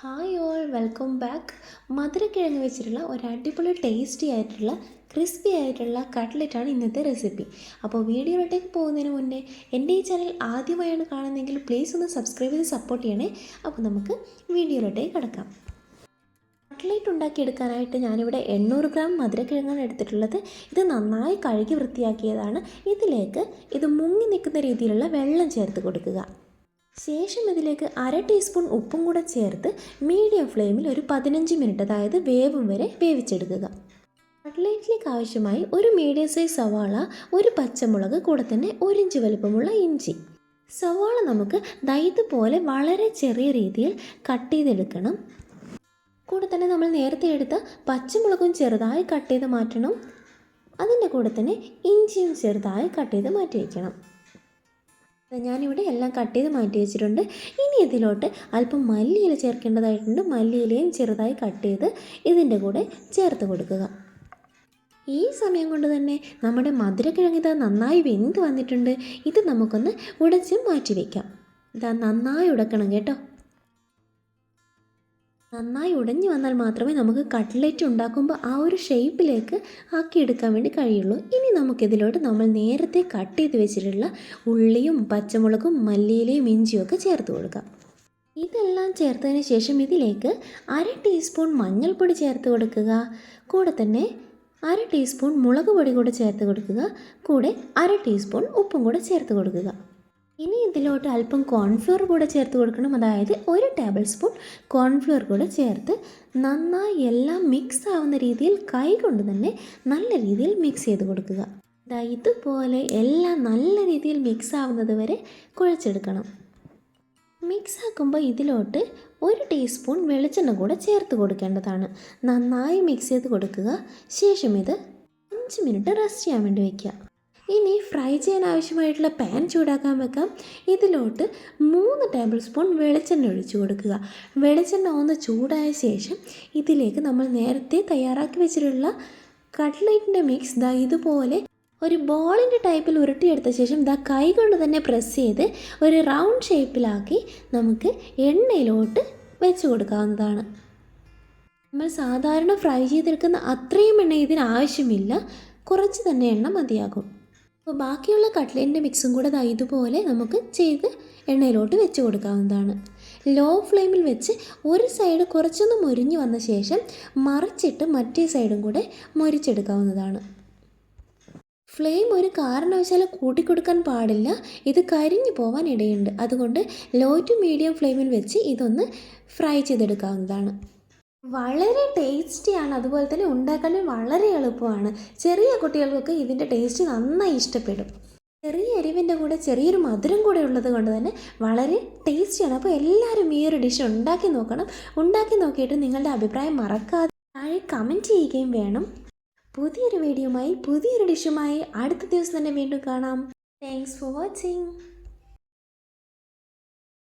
Hi all welcome back മധുരക്കിഴങ്ങ് വെച്ചിട്ടുള്ള ഒരു അടിപൊളി ടേസ്റ്റി ആയിട്ടുള്ള ക്രിസ്പി ആയിട്ടുള്ള കട്ട്ലറ്റാണ് ഇന്നത്തെ റെസിപ്പി അപ്പോൾ വീഡിയോയിലോട്ടേക്ക് പോകുന്നതിന് മുന്നേ എന്റെ ഈ ചാനൽ ആദ്യമായാണ് കാണുന്നതെങ്കിൽ പ്ലീസ് ഒന്ന് സബ്സ്ക്രൈബ് ചെയ്ത് സപ്പോർട്ട് ചെയ്യണേ. അപ്പോൾ നമുക്ക് വീഡിയോയിലോട്ടേക്ക് കിടക്കാം. കട്ട്ലേറ്റ് ഉണ്ടാക്കിയെടുക്കാനായിട്ട് ഞാനിവിടെ എണ്ണൂറ് ഗ്രാം മധുരക്കിഴങ്ങാണ് എടുത്തിട്ടുള്ളത്. ഇത് നന്നായി കഴുകി വൃത്തിയാക്കിയതാണ്. ഇതിലേക്ക് ഇത് മുങ്ങി നിൽക്കുന്ന രീതിയിലുള്ള വെള്ളം ചേർത്ത് കൊടുക്കുക. ശേഷം ഇതിലേക്ക് അര ടീസ്പൂൺ ഉപ്പും കൂടെ ചേർത്ത് മീഡിയം ഫ്ലെയിമിൽ ഒരു പതിനഞ്ച് മിനിറ്റ് അതായത് വേവും വരെ വേവിച്ചെടുക്കുക. കട്ട്ലേറ്റിലേക്ക് ആവശ്യമായി ഒരു മീഡിയം സൈസ് സവാള ഒരു പച്ചമുളക് കൂടെ തന്നെ ഒരു ഇഞ്ച് വലുപ്പമുള്ള ഇഞ്ചി. സവാള നമുക്ക് ദൈത് പോലെ വളരെ ചെറിയ രീതിയിൽ കട്ട് ചെയ്തെടുക്കണം. കൂടെ തന്നെ നമ്മൾ നേരത്തെ എടുത്ത പച്ചമുളകും ചെറുതായി കട്ട് ചെയ്ത് മാറ്റണം. അതിന്റെ കൂടെ തന്നെ ഇഞ്ചിയും ചെറുതായി കട്ട് ചെയ്ത് മാറ്റി വയ്ക്കണം ഞാനിവിടെ എല്ലാം കട്ട് ചെയ്ത് മാറ്റി വെച്ചിട്ടുണ്ട്. ഇനി ഇതിലോട്ട് അല്പം മല്ലിയില ചേർക്കേണ്ടതായിട്ടുണ്ട്. മല്ലിയിലയും ചെറുതായി കട്ട് ചെയ്ത് ഇതിന്റെ കൂടെ ചേർത്ത് കൊടുക്കുക. ഈ സമയം കൊണ്ട് തന്നെ നമ്മുടെ മധുരക്കിഴങ്ങ് ഇതാ നന്നായി വെന്ത് വന്നിട്ടുണ്ട്. ഇത് നമുക്കൊന്ന് ഉടച്ച് മാറ്റി വയ്ക്കാം ഇതാ നന്നായി ഉടക്കണം കേട്ടോ. നന്നായി ഉടഞ്ഞു വന്നാൽ മാത്രമേ നമുക്ക് കട്ട്ലറ്റ് ഉണ്ടാക്കുമ്പോൾ ആ ഒരു ഷേപ്പിലേക്ക് ആക്കിയെടുക്കാൻ വേണ്ടി കഴിയുള്ളൂ. ഇനി നമുക്കിതിലോട്ട് നമ്മൾ നേരത്തെ കട്ട് ചെയ്ത് വെച്ചിട്ടുള്ള ഉള്ളിയും പച്ചമുളകും മല്ലിയിലയും ഇഞ്ചിയും ഒക്കെ ചേർത്ത് കൊടുക്കാം. ഇതെല്ലാം ചേർത്തതിന് ശേഷം ഇതിലേക്ക് അര ടീസ്പൂൺ മഞ്ഞൾപ്പൊടി ചേർത്ത് കൊടുക്കുക. കൂടെ തന്നെ അര ടീസ്പൂൺ മുളക് പൊടി കൂടെ ചേർത്ത് കൊടുക്കുക. കൂടെ അര ടീസ്പൂൺ ഉപ്പും കൂടെ ചേർത്ത് കൊടുക്കുക. ഇനി ഇതിലോട്ട് അല്പം കോൺഫ്ലോർ കൂടെ ചേർത്ത് കൊടുക്കണം. അതായത് ഒരു ടേബിൾ സ്പൂൺ കോൺഫ്ലോർ കൂടെ ചേർത്ത് നന്നായി എല്ലാം മിക്സ് ആവുന്ന രീതിയിൽ കൈ കൊണ്ട് തന്നെ നല്ല രീതിയിൽ മിക്സ് ചെയ്ത് കൊടുക്കുക. ഇതുപോലെ എല്ലാം നല്ല രീതിയിൽ മിക്സ് ആവുന്നത് വരെ കുഴച്ചെടുക്കണം. മിക്സ് ആക്കുമ്പോൾ ഇതിലോട്ട് ഒരു ടീസ്പൂൺ വെളിച്ചെണ്ണ കൂടെ ചേർത്ത് കൊടുക്കേണ്ടതാണ്. നന്നായി മിക്സ് ചെയ്ത് കൊടുക്കുക. ശേഷം ഇത് അഞ്ച് മിനിറ്റ് റെസ്റ്റ് ചെയ്യാൻ വേണ്ടി വയ്ക്കുക ഇനി ഫ്രൈ ചെയ്യാൻ ആവശ്യമായിട്ടുള്ള പാൻ ചൂടാക്കാൻ വെക്കാം. ഇതിലോട്ട് മൂന്ന് ടേബിൾ സ്പൂൺ വെളിച്ചെണ്ണ ഒഴിച്ചു കൊടുക്കുക. വെളിച്ചെണ്ണ ഒന്ന് ചൂടായ ശേഷം ഇതിലേക്ക് നമ്മൾ നേരത്തെ തയ്യാറാക്കി വെച്ചിട്ടുള്ള കട്ട്ലൈറ്റിന്റെ മിക്സ് ദാ ഇതുപോലെ ഒരു ബോളിന്റെ ടൈപ്പിൽ ഉരുട്ടിയെടുത്ത ശേഷം ദാ കൈ കൊണ്ട് തന്നെ പ്രസ് ചെയ്ത് ഒരു റൗണ്ട് ഷേപ്പിലാക്കി നമുക്ക് എണ്ണയിലോട്ട് വെച്ച് കൊടുക്കാവുന്നതാണ്. നമ്മൾ സാധാരണ ഫ്രൈ ചെയ്തെടുക്കുന്ന അത്രയും എണ്ണ ഇതിന് ആവശ്യമില്ല. കുറച്ച് തന്നെ എണ്ണ മതിയാകും. അപ്പോൾ ബാക്കിയുള്ള കട്ട്ലേറ്റിന്റെ മിക്സും കൂടെ ദാ ഇതുപോലെ നമുക്ക് ചെയ്ത് എണ്ണയിലോട്ട് വെച്ച് കൊടുക്കാവുന്നതാണ്. ലോ ഫ്ലെയിമിൽ വെച്ച് ഒരു സൈഡ് കുറച്ചൊന്ന് മുരിഞ്ഞ് വന്ന ശേഷം മറിച്ചിട്ട് മറ്റേ സൈഡും കൂടെ മുരിച്ചെടുക്കാവുന്നതാണ്. ഫ്ലെയിം ഒരു കാരണവശാലും കൂട്ടിക്കൊടുക്കാൻ പാടില്ല. ഇത് കരിഞ്ഞു പോവാൻ ഇടയുണ്ട്. അതുകൊണ്ട് ലോ ടു മീഡിയം ഫ്ലെയിമിൽ വെച്ച് ഇതൊന്ന് ഫ്രൈ ചെയ്തെടുക്കാവുന്നതാണ്. വളരെ ടേസ്റ്റിയാണ് അതുപോലെ തന്നെ ഉണ്ടാക്കാനും വളരെ എളുപ്പമാണ്. ചെറിയ കുട്ടികൾക്കൊക്കെ ഇതിന്റെ ടേസ്റ്റ് നന്നായി ഇഷ്ടപ്പെടും. ചെറിയ എരിവിന്റെ കൂടെ ചെറിയൊരു മധുരം കൂടെ ഉള്ളത് കൊണ്ട് തന്നെ വളരെ ടേസ്റ്റിയാണ് അപ്പോൾ എല്ലാവരും ഈ ഒരു ഡിഷ് ഉണ്ടാക്കി നോക്കണം. ഉണ്ടാക്കി നോക്കിയിട്ട് നിങ്ങളുടെ അഭിപ്രായം മറക്കാതെ താഴെ കമന്റ് ചെയ്യുകയും വേണം. പുതിയൊരു വീഡിയോയുമായി പുതിയൊരു ഡിഷുമായി അടുത്ത ദിവസം തന്നെ വീണ്ടും കാണാം. Thanks for watching